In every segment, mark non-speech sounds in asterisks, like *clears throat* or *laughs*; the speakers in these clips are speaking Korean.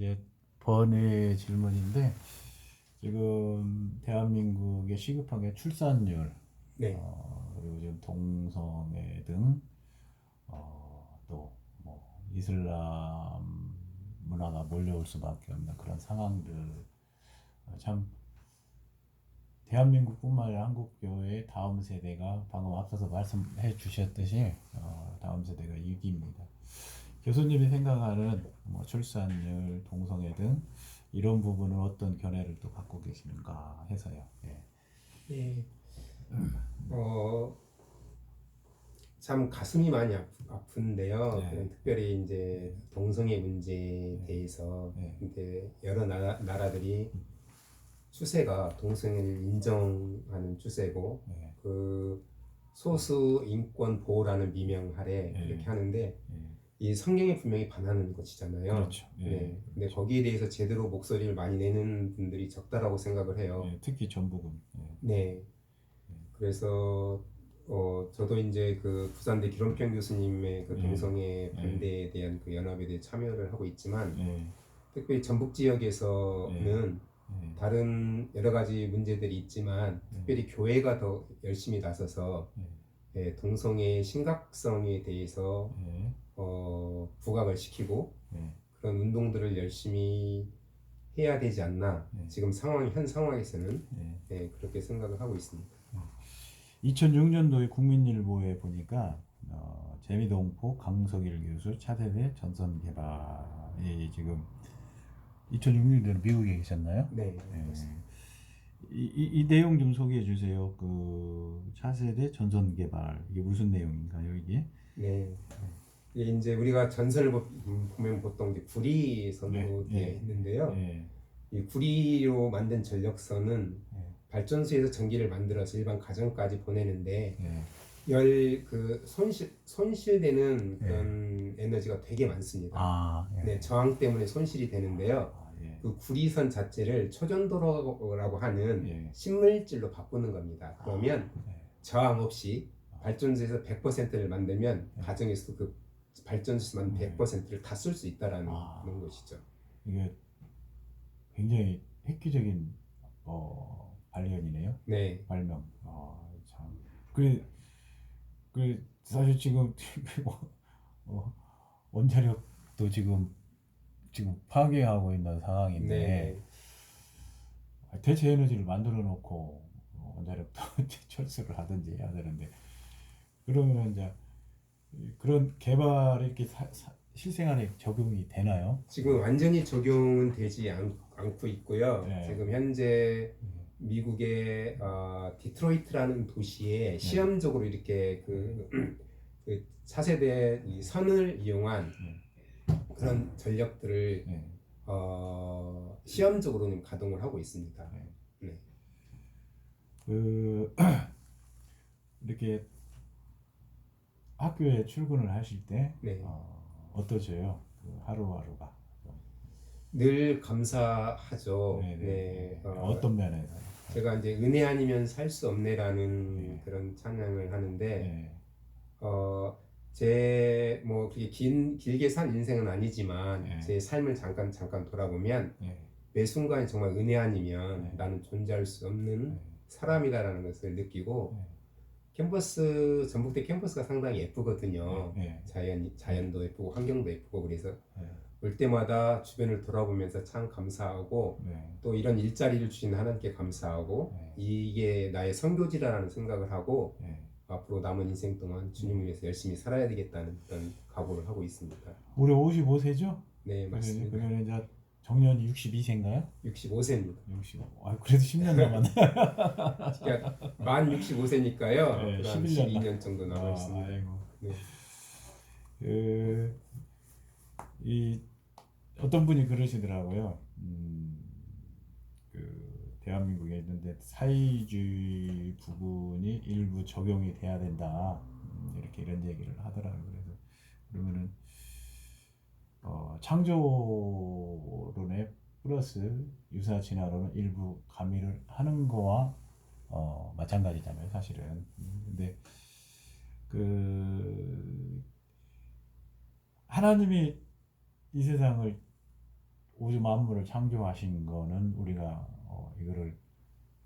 이제 번외 질문인데 지금 대한민국의 시급한 게 출산율 네. 어, 그리고 지금 동성애 등 어, 또뭐 이슬람 문화가 몰려올 수밖에 없는 그런 상황들 어, 참 대한민국뿐만 아니라 한국 교회의 다음 세대가 방금 앞서서 말씀해 주셨듯이 어, 다음 세대가 위기입니다. 교수님이 생각하는 뭐 출산율, 동성애 등 이런 부분은 어떤 견해를 또 갖고 계시는가 해서요. 예. 네. 어, 참 가슴이 많이 아프, 아픈데요. 네. 그런 특별히 이제 동성애 문제에 대해서 네. 이제 여러 나라, 나라들이 추세가 동성애를 인정하는 추세고 예. 그 소수 인권 보호라는 미명 아래 네. 이렇게 하는데 예. 이 성경에 분명히 반하는 것이잖아요. 그렇죠. 예. 네. 근데 거기에 대해서 제대로 목소리를 많이 내는 분들이 적다라고 생각을 해요. 예, 특히 전북은 예. 네. 그래서 어 저도 이제 그 부산대 기론평 교수님의 그 네. 동성애 반대에 대한 그 연합에 대해 참여를 하고 있지만 예. 특별히 전북 지역에서는 예. 다른 여러 가지 문제들이 있지만 특별히 교회가 더 열심히 나서서 예. 예, 동성애의 심각성에 대해서 예. 어, 부각을 시키고 예. 그런 운동들을 열심히 해야 되지 않나 네. 지금 상황 현 상황에서는 예. 네, 그렇게 생각을 하고 있습니다. 2006년도에 국민일보에 보니까 어, 재미동포 강석일 교수 차세대 전선 개발이 지금 2006년도에 미국에 계셨나요? 네, 예. 그렇습니다. 이, 이, 이 내용 좀 소개해 주세요. 그 차세대 전선 개발 이게 무슨 내용인가요, 이게? 네. 이게 이제 우리가 전선을 보- 음, 보면 보통 이제 구리 선으로 네, 되어 네. 있는데요. 예. 이 구리로 만든 전력선은 네. 발전소에서 전기를 만들어서 일반 가정까지 보내는데 예. 열 그 손실 손실되는 네. 그런 에너지가 되게 많습니다. 아, 예. 네, 저항 때문에 손실이 되는데요. 아, 예. 그 구리선 자체를 초전도로라고 하는 예. 신물질로 바꾸는 겁니다. 그러면 예. 저항 없이 발전소에서 100%를 만들면 네. 가정에서도 그 발전소만 네. 100%를 다 쓸 수 있다라는 아. 그런 것이죠. 이게 굉장히 획기적인 어, 발견이네요. 네, 발명. 아, 참. 그, 그 사실 지금 뭐, 어, 원자력도 지금 지금 파괴하고 있는 상황인데 네, 대체 에너지를 만들어 놓고 어, 원자력도 *laughs* 철수를 하든지 해야 되는데 그러면 이제 그런 개발이 이렇게 사- 사- 실생활에 적용이 되나요? 지금 완전히 적용은 되지 않, 않고 있고요. 네. 지금 현재 미국의 어, 디트로이트라는 도시에 네. 시험적으로 이렇게 그, *clears throat* 그 차세대 이 선을 이용한 그런 전력들을 네. 어, 시험적으로는 가동을 하고 있습니다. 네. 그 *clears throat* 이렇게 학교에 출근을 하실 때 네. 어, 어떠세요? 그 하루하루가 늘 감사하죠. 네, 네. 네, 어, 어떤 면에서? 제가 이제 은혜 아니면 살 수 없네라는 네. 그런 찬양을 하는데 네. 어, 제, 뭐, 그게 긴, 길게 산 인생은 아니지만, 네. 제 삶을 잠깐, 잠깐 돌아보면, 네. 매 순간이 정말 은혜 아니면 네. 나는 존재할 수 없는 네. 사람이다라는 것을 느끼고, 네. 캠퍼스, 전북대 캠퍼스가 상당히 예쁘거든요. 네. 자연, 자연도 예쁘고, 환경도 예쁘고, 그래서 네. 올 때마다 주변을 돌아보면서 참 감사하고, 네. 또 이런 일자리를 주신 하나님께 감사하고, 네. 이게 나의 선교지라는 생각을 하고, 네. 앞으로 남은 인생 동안 주님을 위해서 열심히 살아야 되겠다는 그런 각오를 하고 있습니다. 올해 55세죠? 네, 맞습니다. 그러면 이제 정년이 62세인가요? 65세입니다. 60. 아, 그래도 10년 남았네. 그러니까 만 65세니까요. 네, 그다음 11년 12년 정도 남아 아, 있습니다. 아이고. 네. 그, 이, 어떤 분이 그러시더라고요. 음, 그, 대한민국에 있는데 사회주의 부분이 일부 적용이 돼야 된다. 음, 이렇게 이런 얘기를 하더라고요. 그래서, 그러면은, 어, 창조론의 플러스 유사 진화론은 일부 가미를 하는 거와 어, 마찬가지잖아요, 사실은. 음, 근데 그 하나님이 이 세상을 우주 만물을 창조하신 거는 우리가 어, 이거를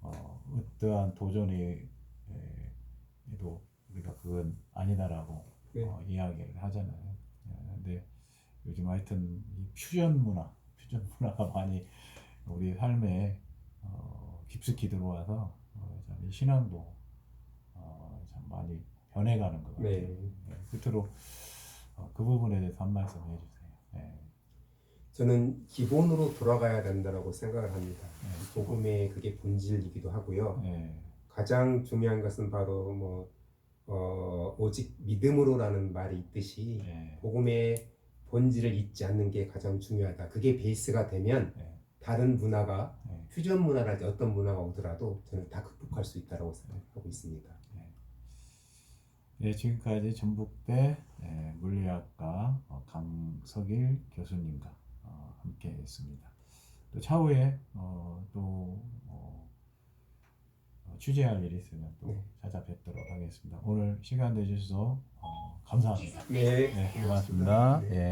어, 어떠한 도전이 에, 에도 우리가 그건 아니다라고 네. 어, 이야기를 하잖아요. 요즘 하여튼 이 퓨전 문화, 퓨전 문화가 많이 우리 삶에 어, 깊숙이 들어와서 어, 신앙도 어, 참 많이 변해가는 것 같아요. 네. 네, 끝으로 어, 그 부분에 대해서 한 말씀 해주세요. 네. 저는 기본으로 돌아가야 된다라고 생각을 합니다. 네. 복음의 그게 본질이기도 하고요. 네. 가장 중요한 것은 바로 뭐 어, 오직 믿음으로라는 말이 있듯이 네. 복음의 본질을 잊지 않는 게 가장 중요하다. 그게 베이스가 되면 네. 다른 문화가 네. 퓨전 문화랄지 어떤 문화가 오더라도 저는 다 극복할 수 있다고 생각하고 있습니다. 네, 지금까지 전북대 네, 물리학과 어, 강석일 교수님과 어, 함께 했습니다. 또 차후에 어, 또 어, 취재할 일이 있으면 또 네. 찾아뵙도록 하겠습니다. 오늘 시간 내주셔서 어, 감사합니다. 네, 네, 고맙습니다. 예.